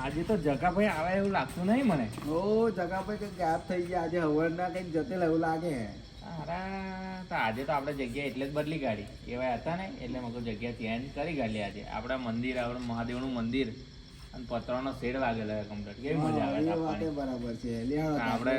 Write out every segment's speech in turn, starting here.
આજે તો જગાભાઈ આવે એવું લાગતું નહીં મને. ઓ જગાભાઈ કઈ ગાયબ થઈ ગયા આજે હવરના કંઈક જતેલ એવું લાગે. તો આજે તો આપણે જગ્યા એટલે જ બદલી કાઢી. એવા હતા ને એટલે મગર જગ્યા ચેન્જ કરી કાઢી આજે આપણા મંદિર, આપણે મહાદેવનું મંદિર. અને પતરાનો શેડ વાગેલો કમ્પ્લીટ કેવી મજા આવે છે એ બરાબર છે. આપણે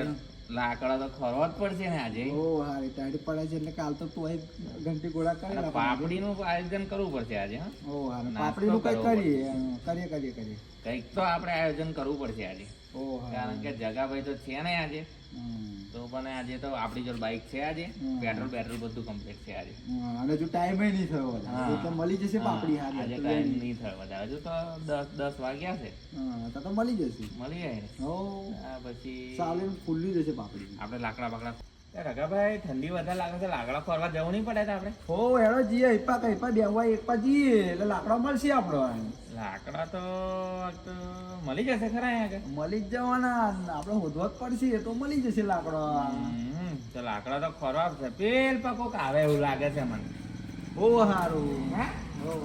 લાકડા તો ખરવા જ પડશે ને આજે. ઓ હારી તાડી પડે છે એટલે કાલ તો તું ઘંટી ગોળા કરી અને નાખ. પાપડીનું આયોજન કરવું પડશે આજે હા. ઓ હારી પાપડી નું કઈ કરીએ કરીએ કરીએ કરીએ. કંઈક તો આપણે આયોજન કરવું પડશે આજે. ઓ કારણ કે જગાભાઈ તો છે ને આજે. તો પણ આજે તો આપણી જોડે બાઇક છે આજે. પેટ્રોલ પેટ્રોલ બધું કમ્પ્લીટ છે આજે. અને જો ટાઈમે નહીં થયો તો મળી જશે પાપડી હા, આજે ટાઈમ નહીં થયો બધા હજુ તો 10 10 વાગ્યા છે. તો તો મળી જશે. મળી જાય ઓ આ પછી સાલે ફૂલી જશે પાપડી. આપણે લાકડા બાકડા. એ રઘાભાઈ ઠંડી વધારે લાગે છે. લાકડા ફરવા જવું નહીં પડે આપણે? હો હેડો જઈએ એપા કઈ પા બેહવા એક પા જઈએ એટલે લાકડા મળશે આપણો લાકડા તો તો મળી જશે ખરા આગળ? મળી જ જવાના. આપણે શોધવા જ પડશે તો મળી જશે લાકડો. તો લાકડા તો ખરાબ છે પેલ પર કોક આવે એવું લાગે છે મને. ઓ સારું હે?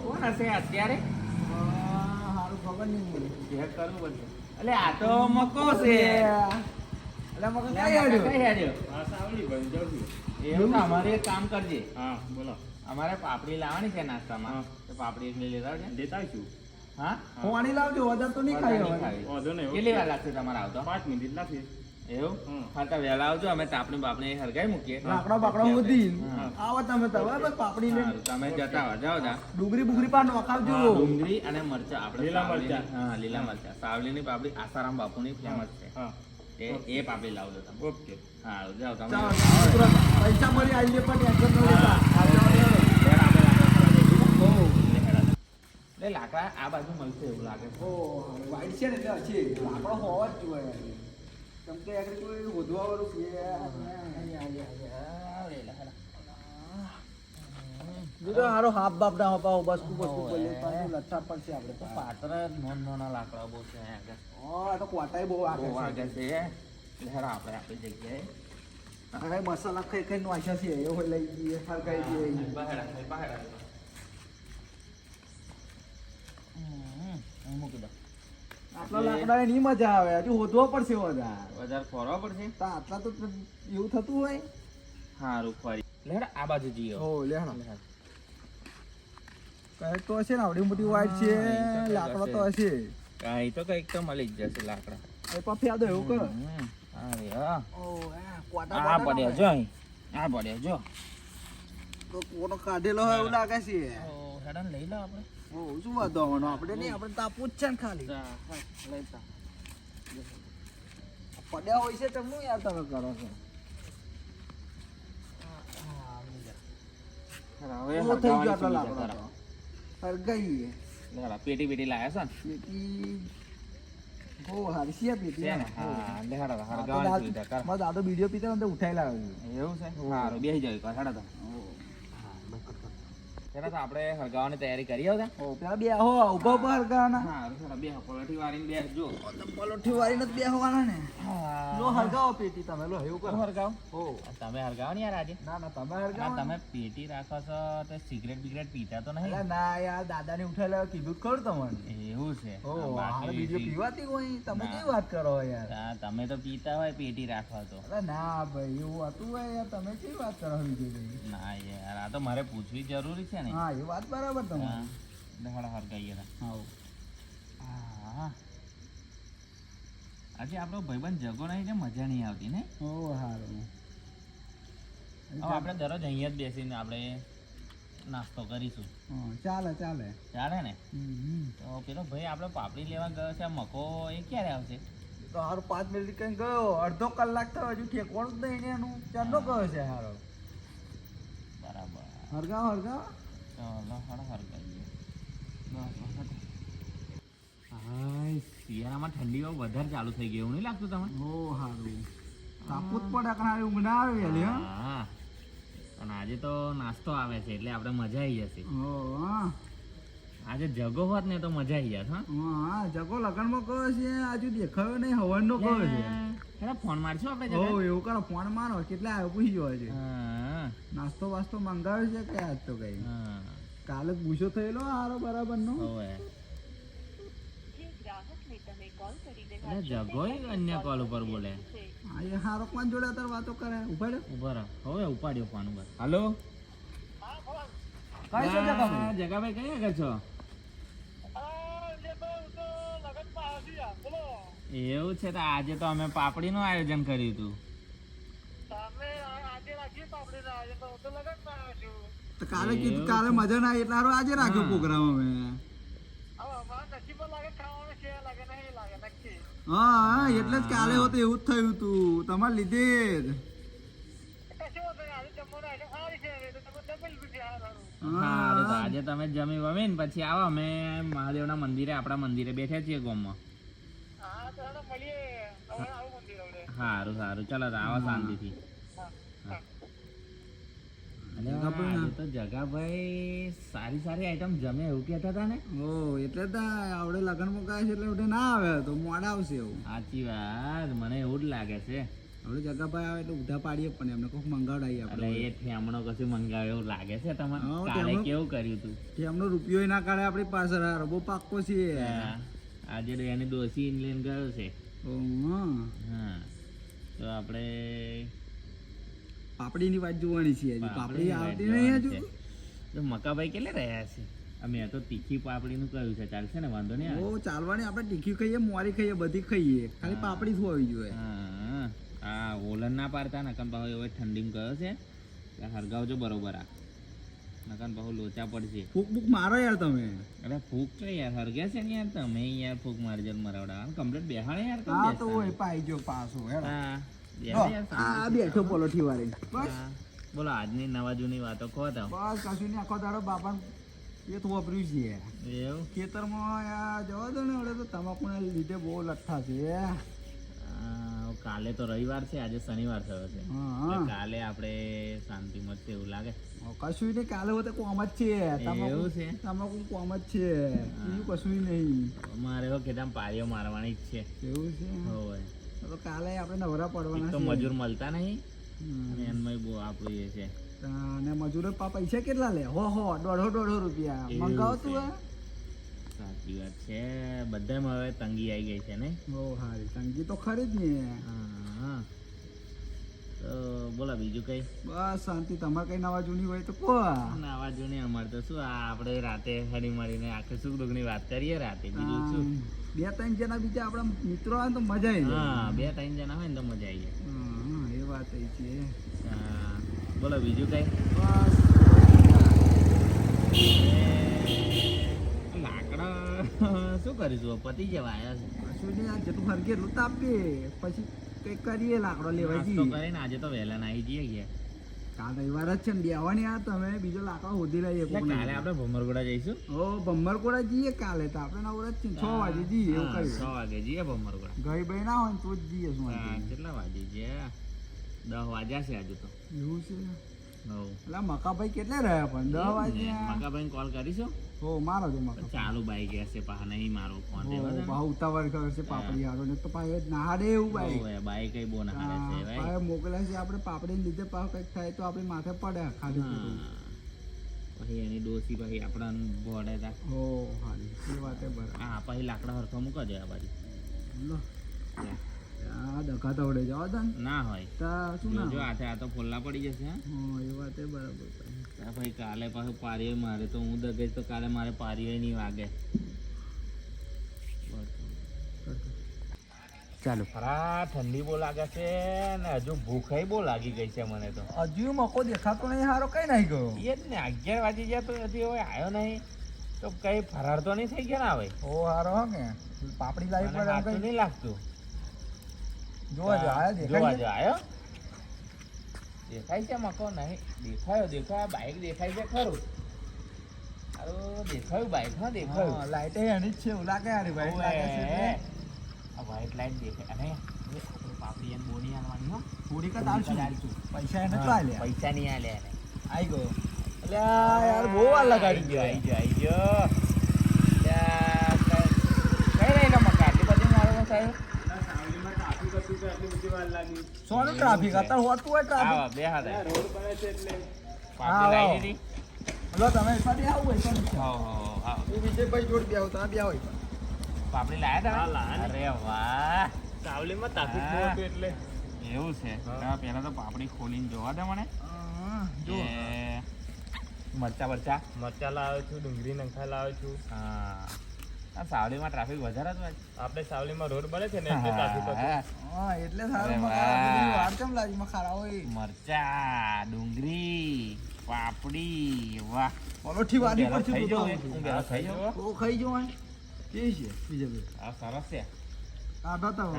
કોણ હશે અત્યારે? સારું હારું ખબર નહીં મને. ચેક કરવું પડશે એટલે આ તો મકો છે. એટલે મગજ લે, કઈ મકા હાર્યું? ભાઈ? એવું ને અમારે એક કામ કરજે. હા બોલો. અમારે પાપડી લાવવાની છે નાસ્તામાં. તો પાપડી એટલે લેતા આવજે. લેતા છું હા? પાણી લાવજો વધારે તો નહીં ખાઈ હવે. કેટલી વાર લાગશે તમારે આવતો? પાંચ મિનિટ લાગશે. એવું? હા તો વહેલા આવજો અમે તાપણી બાપણી હરગાઈ મૂકીએ. લાકડા બાકડા બધી આવો તમે તો બરાબર પાપડી ને તમે જતા હો જાઓ જા. ડુંગળી બુગરી પાન નોખાવજો ડુંગળી અને મરચા આપણે લીલા મરચાં. હા લીલા મરચા. સાવલીની પાપડી આસારામ બાપુની ફેમસ છે. હા. એ એ પાપડી લાવજો તમે. ઓકે. હા જાઓ તમે. પૈસા મળી આવી પણ ટેન્શન ન લેતા હા, જાઓ, જાઓ. ઘેર આપણે લાકડા ફરવા જઈશું. હો. લે, હેડા. લે લાકડા આ બાજુ મળશે એવું લાગે છે ઓ વાઈટ છે ને એટલે હશે લાકડો હોવા જ જોઈએ કેમ કે આગળ કોઈ વધવા વાળું છે હારો હાફ બાપ ના હપાવો બસ લઠ્ઠા પડશે આપણે તો પાત્ર નાના નાના લાકડા બહુ છે. આ તો કોટાઈ બહુ આગળ વાગે છે છે આપણે આપણી જગ્યાએ હવે મસાલા ખાઈ ખાઈ વાંચ્યા છે એવું લઈ જઈએ હરગાઈ જઈએ બહાર બહાર મૂકી દો આટલા લાકડા ની મજા આવે હજુ હોધવો પડશે બધા વધારે ફરવા પડશે? તો આટલા તો એવું થતું હોય. સારું ફરી. લેડ આ બાજુ જઈએ. હો લેણો. લેડ. કંઈક તો હશે ને આવડી મોટી વાઈટ છે લાકડો તો હશે. કાંઈ તો કંઈક તો મળી જ જશે લાકડા. એ પાછી યાદ એવું કર. અરે હા. ઓ કોટા આ બોટા જો અહીં. આ પડ્યો જો. તો કોનો કાઢેલો હોય એવું લાગે છે. હેડન લઈ લો આપણે. ઓ શું વાંધો આવવાનો? આપણે નહીં આપણે તાપવું જ છે ને ખાલી. પડ્યા હોય છે તમને યાર તમે કરો છો? હેડા, ઓ. તો હેડા, પેટી પેટી લાયા છો પેટી હો હારી છે આ પેટી ને? હા. લે હેડા, હરગાવાની સુવિધા કર. મારા દાદો વીડિયો પીતા ને ઉઠાઈ લાવ્યો એવું છે? સારું બેસી જાવ એકવાર હેડા તો આપણે હરગાવાની તૈયારી કરી આવતા પેલા બે હો ઊભા ઊભા બે પલોઠી પલોઠી ને. લો હરગાવો પેટી તમે લો એવું કરો. હરગાવ હો તમે હરગાવો ને યાર આજે? ના ના તમે ના, હરગાવો તમે પેટી રાખો છો તો સિગરેટ બિગરેટ પીતા તો નહીં? ના યાર દાદાને ઉઠાઈ લાવ્યો કીધું ખરું તમને. એવું છે. બાકી હાલ પીવાતી હોય તમે ના. કેવી વાત કરો યાર? તમે તો પીતા હોય પેટી રાખો તો. અરે ના ભાઈ એવું હતું હોય યાર તમે કેવી વાત કરો બીજું ના યાર આ તો મારે પૂછવી જરૂરી છે ને. હા એ વાત બરાબર તમારી. દહાડા હરગાઈએ તા. હા. આજે આપણો ભાઈબંધ જગો નહીં ને મજા નહીં આવતી ને ઓ સારું હવે આપણે દરરોજ અહીંયા જ બેસીને આપણે નાસ્તો કરીશું. ચાલે ચાલે. ચાલે ને. તો પેલો ભાઈ આપણે પાપડી લેવા ગયો છે મકો એ ક્યારે આવશે? તો હારો પાંચ મિનિટ કઈ ગયો અડધો કલાક થયો હજુ ઠેકવાનું જ નહીં એનું. ચાંદો ગયો છે હારો. બરાબર. હરગાવ હરગાવ. શિયાળામાં ઠંડી વધારે ચાલુ થઈ ગઈ એવું નહીં લાગતું તમને? બહુ સારું તાપવું જ પડે કારણ ઊંઘ ના આવે વહેલી હા? અને આજે તો નાસ્તો આવે છે એટલે આપણે મજા આવી જશે. હા. આજે જગો હોત ને તો મજા આવી જાત હા? હા જગો લગનમાં કહો છે આજુ દેખાયો નહીં હવનનો કહો છે. ફોન મારશું આપણે ઓ એવું કરો ફોન મારો કેટલા આવ્યો પૂછી જોવા છે. હા. નાસ્તો વાસ્તો મંગાવ્યો છે કે આજ તો કઈ? હા. કાલે પૂછો થયેલો હારો બરાબર નો હોવે જગોય અન્ય કોલ ઉપર બોલે. એ હારો કોણ જોડે વાતો કરે? ઊભા ઊભા હવે ઉપાડ્યો ફોન ઉપર. હાલો. કઈ છે જગા જગાભાઈ કઈ આગળ છો? એવું છે તો આજે તો અમે પાપડીનું આયોજન કર્યું હતું. તો કાલે કીધું કાલે મજા ના આવી એટલે હારો આજે રાખ્યો હા. પ્રોગ્રામ અમે. હા હા એટલે જ કાલે હોત એવું જ થયું તું. તમારે લીધે જ. સારું તો આજે તમે જમી વમી ને પછી આવો અમે મહાદેવના મંદિરે આપણા મંદિરે બેઠા છીએ ગોમમાં. સારું સારું ચાલો આવો શાંતિથી. તો જગાભાઈ સારી સારી આઈટમ જમે એવું કહેતા હતા ને? ઓ એટલે તો આવડે લગન મુકાય છે એટલે ઉઠે ના આવે તો મોડા આવશે એવું. સાચી વાત મને એવું જ લાગે છે. હવે જગાભાઈ આવે એટલે ઉધા પાડીએ પણ એમને કોઈક મંગાવડાવીએ આપણે એ ઠેમણો કશું મંગાવે એવું લાગે છે તમારે? કાલે કેવું કર્યું તું? એમનો રૂપિયો ના કાઢે આપણી પાસે રબો બહુ પાક્કો છે. આજે એની ડોસી ઇંગ્લેન્ડ ગયો છે. ઓ, હા. હા તો આપણે પાપડીની વાત જોવાની છે હજી. પાપડી આવતી નહીં હજુ? તો મકાભાઈ કેટલે રહ્યા છે? અમે તો તીખી પાપડીનું કહ્યું છે. ચાલશે ને? વાંધો નહીં ઓ ચાલવાની આપણે તીખી ખાઈએ મોરી ખાઈએ બધી ખાઈએ. ખાલી પાપડી જ હોવી જોઈએ. હા આ ઓલન ના પાડતા નકન ભાવ હવે ઠંડીમાં ગયો છે. હરગાવજો બરોબર આ. નકન બહુ લોચા પડશે. ફૂક બુક મારો યાર તમે. અરે ફૂક તો યાર હરગ્યા છે ને યાર તમે? યાર ફૂક મારજો મરાવડા કમ્પ્લીટ બેહાડે યાર હા તો એ પાઈ જો પાછો હેડો. હા, યાર આ બેઠો પોલોઠી વાળી બસ. બોલો આજની નવા જૂની વાતો કહો તો. બસ કશું નહીં. આખો દાડો બાપા એ તો વાપર્યું છે. એવું? ખેતરમાં જવા દો ને હવે તો તમાકુના લીધે બહુ લઠ્ઠા છે. કાલે તો રવિવાર છે આજે શનિવાર થયો છે. કાલે આપણે શાંતિ મળશે એવું લાગે. કશું નહીં કાલે હોતે કોમ જ છે. એવું છે? તમાકુ કોમ જ છે. બીજું કશું નહીં. મારે તો કેદામ પારીઓ મારવાની જ છે. એવું છે. હોય તો કાલે આપણે નવરા પડવાના તો મજૂર મળતા નહીં. અને એનમાં બહુ આપણું એ છે. અને મજૂરો પા પૈસા કેટલા લે? હો હો દોઢો દોઢો રૂપિયા. મંગાવો તું? સાચી વાત છે. બધામાં હવે તંગી આવી ગઈ છે ને? બહુ સારી તંગી તો ખરી જ ને. હા. બોલો બીજું કઈ? બસ શાંતિ. તમારે કઈ નવા જૂની હોય તો કહો નવા જૂની અમારે તો શું આ આપણે રાતે હળી મળીને આખે સુખ દુઃખની વાત કરીએ રાતે બીજું શું? બે ત્રણ જણા બીજા આપણા મિત્રો આવે તો મજા આવી હા બે ત્રણ જણા હોય ને તો મજા આવી જાય. એ વાત એ છે. બોલો બીજું કઈ? બસ. લાકડા શું કરીશું? પતી જવા આવ્યા છે કશું નહીં આ જેટલું ફરકે એટલું તાપીએ પછી કંઈક કરીએ લાકડો લેવા જઈએ. કરીને આજે તો વહેલા નાઈ જઈએ ગયા કાલ રવિવાર જ છે ને બેવાની આ તમે બીજો લાકડો શોધી લઈએ કાલે આપણે ભમરગોડા જઈશું. ઓ ભમરકોડા જઈએ કાલે તો આપણે નવરા જ છે છ વાગે જઈએ એવું કહ્યું છ વાગે જઈએ ભમરગોડા ગઈ ભાઈ ના હોય ને તો જ જઈએ શું. કેટલા વાગે છે દસ વાગ્યા છે આજે તો. એવું છે? હવ. એટલે મકાભાઈ કેટલા રહ્યા પણ? દસ વાગ્યા. મકાભાઈને કોલ કરીશું. હો મારો દે મારો ચાલુ બાઈક હશે પા નહીં મારો ફોન બહુ ઉતાવળ કરે છે પાપડી હારો ને તો પાય નાડે એવું ભાઈ બાઈક કઈ બહુ ના હારે છે ભાઈ. પાછો મોકલ્યા છે આપણે પાપડી લીધે પા કંઈક થાય તો આપણે માથે પડે ખાલી. પછી એની ડોસી પછી આપણા ભોડે તા. ઓ હારી. એ વાતે બરાબર. હા પછી લાકડા હરખો મૂકો દે આ બાજુ. લો. આ ડખા તવડે જાઓ તને. ના હોય. તો શું ના જો? આ તો ફોલ્લા પડી જશે હા. એ વાત એ ભાઈ. કાલે પાછું પારીઓ મારે તો હું દગેશ તો કાલે મારે પારીઓ નહીં વાગે. ચાલો. ખરા ઠંડી બહુ લાગે છે ને હજુ ભૂખાઈ બહુ લાગી ગઈ છે મને તો. હજુ મકો દેખાતો નહીં હારો કઈ નહીં ગયો? એ જ ને અગિયાર વાગી ગયા તો હજી હવે આવ્યો નહીં. તો કઈ ફરાર તો નહીં થઈ ગયા ને હવે? ઓ હારો હો કે પાપડી લાવી પડે નહીં લાગતું. જોવા જો આવ્યો જોવા જો આવ્યો દેખાય છે મકો નહીં. દેખાયો દેખાયો. બાઈક દેખાય છે ખરું. દેખાયું બાઈક હા દેખાયું. લાઈટ એની જ છે એવું લાગે યાર ભાઈ લાગે વ્હાઈટ લાઈટ દેખાય. અને પાપડી એમ બોની આલવાની હો. થોડીક જ આવશે. પૈસા એને તો આલે પૈસા નહીં આલે એને. આવી ગયો. એટલે યાર બહુ વાર લગાડી ગયો આવી ગયો આવી કઈ કઈ રહી મકા આટલી બધી મારો સાહેબ સોનું ટ્રાફિક અત્યારે હોતું હોય ટ્રાફિક બે હાથ હા. દીધી. હલો તમે આવો હો હા હું વિજયભાઈ જોડે બે આવું બે આવો પાપડી લાયા હા, લાયા અરે વાહ. સાવલીમાં ટ્રાફિક બહુ એટલે. એવું છે. પહેલા તો પાપડી ખોલીને જોવા દે મને. હા, જો મરચા મરચા મરચા લાવ્યો છું ડુંગળી નંખા લાવ્યો છું. હા. સાવલીમાં ટ્રાફિક વધારે જ હોય આપણે સાવલીમાં રોડ બને છે ને એટલે ટ્રાફિક હા. હા એટલે સારું વાર કેમ લાગી માં ખારા હોય? મરચા ડુંગળી પાપડી વાહ. પલોઠી વાડી પર થઈ જાઉં, હું ખાઈ જાઉં. ઓ ખાઈ જો હોય કે છે વિજયભાઈ આ સરસ છે. આ બતાવો.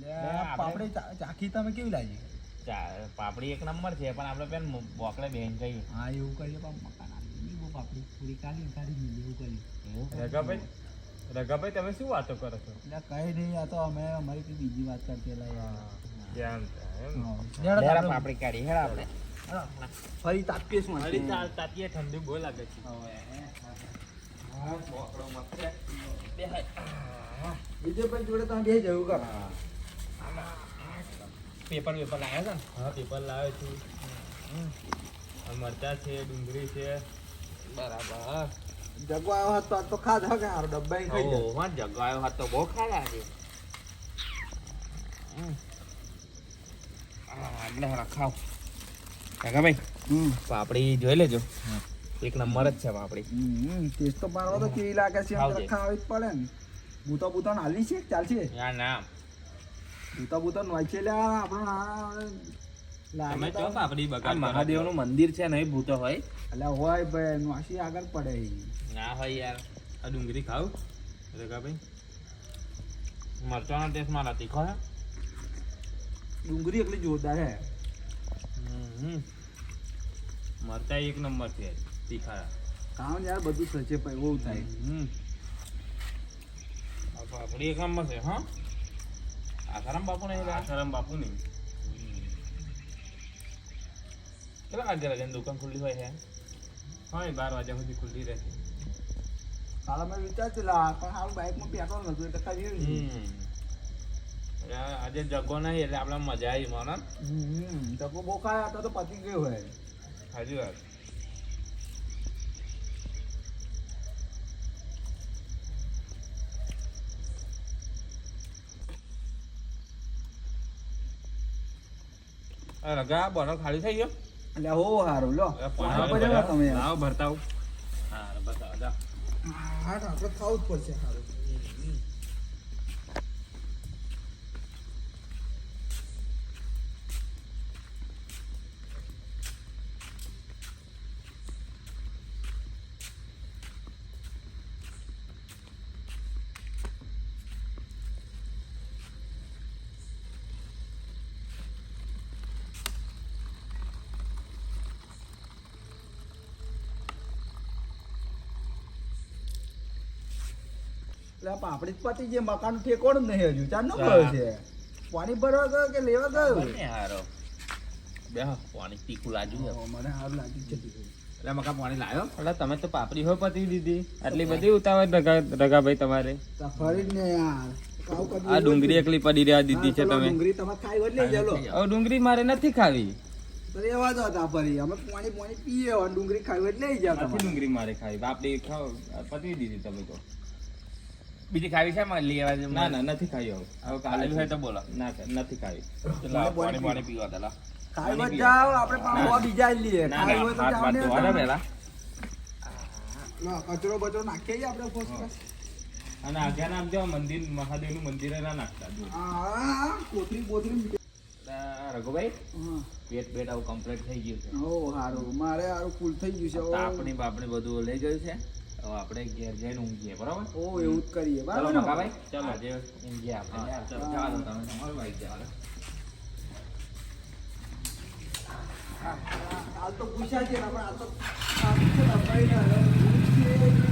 લે, પાપડી ચાખી તમે કેવી લાગી? ચા- પાપડી એક નંબર છે પણ આપણે પેન બોકડે બેન કહીએ હા એવું કહીએ પણ મકાન પાપડી પૂરી કાઢી કાઢી એવું કર્યું? રઘાભાઈ? રઘાભાઈ તમે શું વાતો કરો છો? એટલે કઈ નહીં આ તો અમે અમારી કઈ બીજી વાત કરતી પાપડી કાઢી હેડા આપણે. ફરી તાપીએ શું ફરી તાપીએ ઠંડી બહુ લાગે છે. વિજયભાઈ જોડે તમે બે જવું કરો. પેપર પેપર લાવ્યા છે ને? હા પેપર લાવ્યો છું. આ મરચા છે ડુંગળી છે. બરાબર. જગવાયો આવ્યો હોત તો ખાધ ડબ્બાઈ હારો ડબ્બા ખાઈ જાય. ઓહો, જગાયો હતો બહુ ખાયા છે. એટલે રખાવ કાકાભાઈ હમ. પાપડી જોઈ લેજો. એક નંબર જ છે પાપડી. ટેસ્ટ તો મારવા તો કેવી લાગે છે ખાવજે. જ પડે ને. બૂતો બૂતો હાલી છે? ચાલશે? ના ના. બૂતો બૂતો નોય છે લ્યા આપણો ના મંદિર છે નહીં ભૂતો હોય. એટલે હોય ભાઈ નોસી આગળ પડે ના હોય યાર. આ ડુંગળી ખાવ. ભાઈ મરચાનો ટેસ્ટ મારા તીખો છે. ડુંગળી એટલી જોરદાર હે. હમ મરચા એક નંબર છે તીખા ને યાર બધું સચે ભાઈ બહુ થાય. હમ આ એક નંબર છે હા? આસારામ બાપુ નહીં આસારામ બાપુ નહીં કેટલા વાગે લગીને દુકાન ખુલ્લી હોય છે? હોય બાર વાગ્યા સુધી ખુલ્લી રહેશે કાલે મેં વિચારતી લા પણ હાલ બાઇકમાં પેટ્રોલ નતું એટલે કરી હમ. યાર, આજે જગો નહીં એટલે આપણે મજા આવી મને. જગો બહુ ખાય આ તો પતી ગયું હોય. સાચી વાત. રગા બોટલ ખાલી થઈ ગયો? એટલે હો હારું લો. તમે. આવો લાવો ભરતા આવું. હા બતાવો જા હા આપણે ખાવું જ પડશે હારું. એટલે પાપડી જ પતી જે મકાન ઠેકોણ નહીં હજુ. ચારનો ગયો છે. પાણી ભરવા ગયો કે લેવા ગયો? હારો. બે પાણી તીખું લાગ્યું મને સારું લાગ્યું છે. એટલે મકા પાણી લાવ્યો એટલે તમે તો પાપડી હોય પતી દીધી. આટલી બધી ઉતાવળ રગા રગાભાઈ તમારે. ફરી જ ને યાર. આ ડુંગળી એકલી પડી રહ્યા દીધી છે તમે ડુંગળી તમે ખાઈ હોય લઈ જાલો. હવે ડુંગળી મારે નથી ખાવી. રેવા દો તા ફરી. અમે પાણી પાણી પીએ ડુંગળી ખાવી હોય લઈ જાવ ડુંગળી મારે ખાવી. બાપડી ખાવ પતી દીધી તમે તો. બીજી ખાવી છે માં લેવા દે ના ના નથી ખાવી હવે. કાલે હોય તો બોલો. ના નથી ખાવી. પાણી પાણી પીવા પેલા ખાઈ જાવ આપણે પાણી બીજા લઈએ. ખાઈ હોય તો જાવ ને પેલા કચરો બચરો નાખીએ આપણે ફર્સ્ટ અને આગળ નાખજો મંદિર મહાદેવનું મંદિર ના નાખતા જો કોથરી આ રઘુભાઈ. પેટ પેટ આવું કમ્પ્લીટ થઈ ગયું છે. ઓ સારું મારે સારું ફૂલ થઈ ગયું છે આપણી બાપણી બધું લઈ ગયું છે. હવે આપણે ઘેર જઈને ઊંઘીએ બરાબર? ઓ એવું જ કરીએ. ચાલો બરાબર ને? મકાભાઈ ચાલો. જે ઊંઘીએ આપણે. ચાલો. ચાલો તમે તમારું ભાઈ ચાલો આ તો પૂછ્યા છે આપણે હાલ તો આ છે.